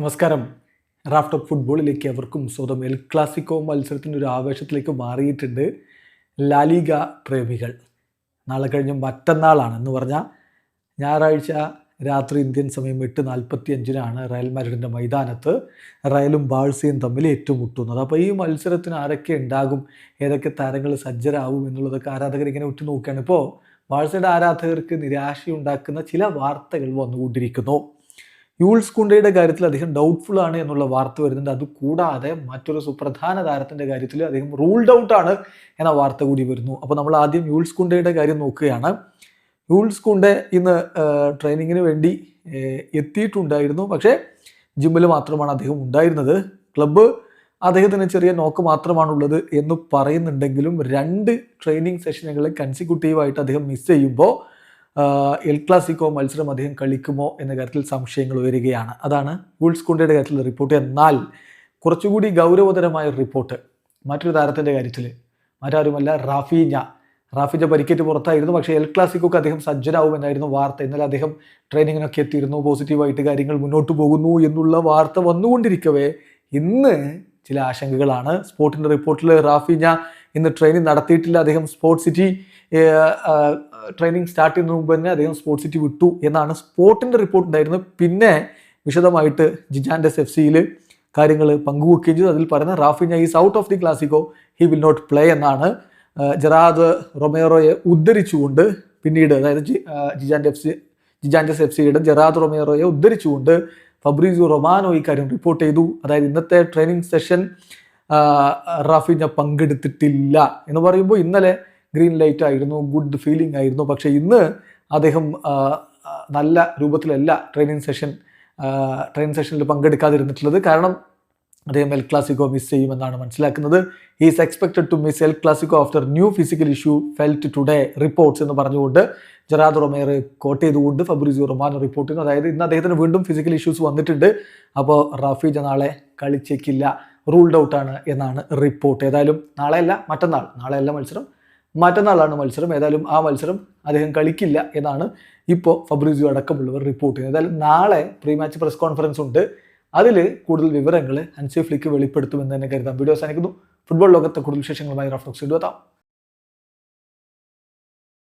നമസ്കാരം. Raft of ഫുട്ബോളിലേക്ക് അവർക്കും സ്വന്തം എൽ ക്ലാസിക്കോ മത്സരത്തിന്റെ ഒരു ആവേശത്തിലേക്ക് മാറിയിട്ടുണ്ട് ലാലിഗ പ്രേമികൾ. നാളെ കഴിഞ്ഞ മറ്റന്നാളാണ് എന്ന് പറഞ്ഞാൽ ഞായറാഴ്ച രാത്രി ഇന്ത്യൻ സമയം എട്ട് നാൽപ്പത്തി അഞ്ചിനാണ് റയൽ മാഡ്രിഡിന്റെ മൈതാനത്ത് റയലും ബാഴ്സയും തമ്മിൽ ഏറ്റുമുട്ടുന്നത്. അപ്പോൾ ഈ മത്സരത്തിന് ആരൊക്കെ ഉണ്ടാകും ഏതൊക്കെ താരങ്ങൾ സജ്ജരാകും എന്നുള്ളതൊക്കെ ആരാധകർ ഇങ്ങനെ ഉറ്റുനോക്കുകയാണ്. ഇപ്പോൾ ബാഴ്സയുടെ ആരാധകർക്ക് നിരാശയുണ്ടാക്കുന്ന ചില വാർത്തകൾ വന്നുകൊണ്ടിരിക്കുന്നു. യൂൾസ് കുണ്ടയുടെ കാര്യത്തിൽ അദ്ദേഹം ഡൗട്ട്ഫുൾ ആണ് എന്നുള്ള വാർത്ത വരുന്നുണ്ട്. അതുകൂടാതെ മറ്റൊരു സുപ്രധാന താരത്തിന്റെ കാര്യത്തിൽ അദ്ദേഹം റൂൾഡ് ഔട്ട് ആണ് എന്ന വാർത്ത കൂടി വരുന്നു. അപ്പോൾ നമ്മൾ ആദ്യം യൂൾസ് കുണ്ടയുടെ കാര്യം നോക്കുകയാണ്. യൂൾസ് കുണ്ട ഇന്ന് ട്രെയിനിങ്ങിന് വേണ്ടി എത്തിയിട്ടുണ്ടായിരുന്നു. പക്ഷേ ജിമ്മിൽ മാത്രമാണ് അദ്ദേഹം ഉണ്ടായിരുന്നത്. ക്ലബ്ബ് അദ്ദേഹത്തിന് ചെറിയ നോക്ക് മാത്രമാണുള്ളത് എന്ന് പറയുന്നുണ്ടെങ്കിലും രണ്ട് ട്രെയിനിങ് സെഷനുകൾ കൺസിക്യൂട്ടീവായിട്ട് അദ്ദേഹം മിസ് ചെയ്യുമ്പോൾ എൽ ക്ലാസിക്കോ മത്സരം അദ്ദേഹം കളിക്കുമോ എന്ന കാര്യത്തിൽ സംശയങ്ങൾ ഉയരുകയാണ്. അതാണ് ഗുൾസ് കുണ്ടയുടെ കാര്യത്തിൽ റിപ്പോർട്ട്. എന്നാൽ കുറച്ചുകൂടി ഗൗരവതരമായ റിപ്പോർട്ട്. മറ്റൊരു താരത്തിന്റെ കാര്യത്തിൽ. മറ്റാരുമല്ല റാഫീഞ്ഞ. റാഫിജ പരിക്കേറ്റ് പുറത്തായിരുന്നു. പക്ഷേ എൽ ക്ലാസിക്കോക്ക് അദ്ദേഹം സജ്ജനാവുമെന്നായിരുന്നു വാർത്ത. ഇന്നലെ അദ്ദേഹം ട്രെയിനിങ്ങിനൊക്കെ എത്തിയിരുന്നു. പോസിറ്റീവായിട്ട് കാര്യങ്ങൾ മുന്നോട്ട് പോകുന്നു എന്നുള്ള വാർത്ത വന്നുകൊണ്ടിരിക്കവേ. ഇന്ന് ചില ആശങ്കകളാണ്. സ്പോർട്ടിന്റെ റിപ്പോർട്ടിൽ റാഫിഞ്ഞ ഇന്ന് ട്രെയിനിങ് നടത്തിയിട്ടില്ല. അദ്ദേഹം സ്പോർട്സ് സിറ്റി ട്രെയിനിങ് സ്റ്റാർട്ട് ചെയ്യുന്നതിന് മുമ്പ് തന്നെ അദ്ദേഹം സ്പോർട്സ് സിറ്റി വിട്ടു എന്നാണ് സ്പോർട്ടിന്റെ റിപ്പോർട്ട് ഉണ്ടായിരുന്നത്. പിന്നെ വിശദമായിട്ട് ജിജാൻഡസ് എഫ് സിയിൽ കാര്യങ്ങൾ പങ്കുവെക്കുകയും ചെയ്തു. അതിൽ പറയുന്ന Raphinha is out of the Clasico he will not play എന്നാണ് ജറാദ് റൊമേറോയെ ഉദ്ധരിച്ചുകൊണ്ട് പിന്നീട് അതായത് Jijantes F C Jijantes F സിയുടെ ജെറാദ് റൊമേറോയെ ഉദ്ധരിച്ചുകൊണ്ട് ഫബ്രീസു റൊമാനോ ഈ കാര്യം റിപ്പോർട്ട് ചെയ്തു. അതായത് ഇന്നത്തെ ട്രെയിനിങ് സെഷൻ റാഫിഞ്ഞ പങ്കെടുത്തിട്ടില്ല എന്ന് പറയുമ്പോൾ ഇന്നലെ ഗ്രീൻ ലൈറ്റ് ആയിരുന്നു ഗുഡ് ഫീലിംഗ് ആയിരുന്നു. പക്ഷേ ഇന്ന് അദ്ദേഹം നല്ല രൂപത്തിലല്ല ട്രെയിനിങ് സെഷൻ ട്രെയിനിങ് സെഷനിൽ പങ്കെടുക്കാതിരുന്നിട്ടുള്ളത്. കാരണം അദ്ദേഹം എൽ ക്ലാസിക്കോ മിസ് ചെയ്യുമെന്നാണ് മനസ്സിലാക്കുന്നത്. Is expected to miss El Clasico after new physical issue felt today reports എന്ന് പറഞ്ഞുകൊണ്ട് ജെറാദ് റൊമേർ കോട്ട് ചെയ്തുകൊണ്ട് ഫബ്രിസിയോ റൊമാനോ റിപ്പോർട്ട് ചെയ്യുന്നു. അതായത് ഇന്ന് അദ്ദേഹത്തിന് വീണ്ടും ഫിസിക്കൽ ഇഷ്യൂസ് വന്നിട്ടുണ്ട്. അപ്പോൾ റാഫീജ നാളെ കളിച്ചേക്കില്ല റൂൾഡ് ഔട്ടാണ് എന്നാണ് റിപ്പോർട്ട് ഏതായാലും നാളെയല്ല മറ്റന്നാൾ നാളെയല്ല മത്സരം. മറ്റന്നാളാണ് മത്സരം. ഏതായാലും ആ മത്സരം അദ്ദേഹം കളിക്കില്ല എന്നാണ് ഇപ്പോൾ ഫബ്രിസിയോ അടക്കമുള്ളവർ റിപ്പോർട്ട് ചെയ്യുന്നത്. ഏതായാലും നാളെ പ്രീ മാച്ച് പ്രസ് കോൺഫറൻസ് ഉണ്ട്. അതിൽ കൂടുതൽ വിവരങ്ങൾ അൻസി ഫ്ലിക്ക് വെളിപ്പെടുത്തുമെന്ന് തന്നെ കരുതാം. വീഡിയോ അവസാനിക്കുന്നു. ഫുട്ബോൾ ലോകത്തെ കൂടുതൽ വിശേഷങ്ങളുമായി റഫ്ലക്സ് എത്താം.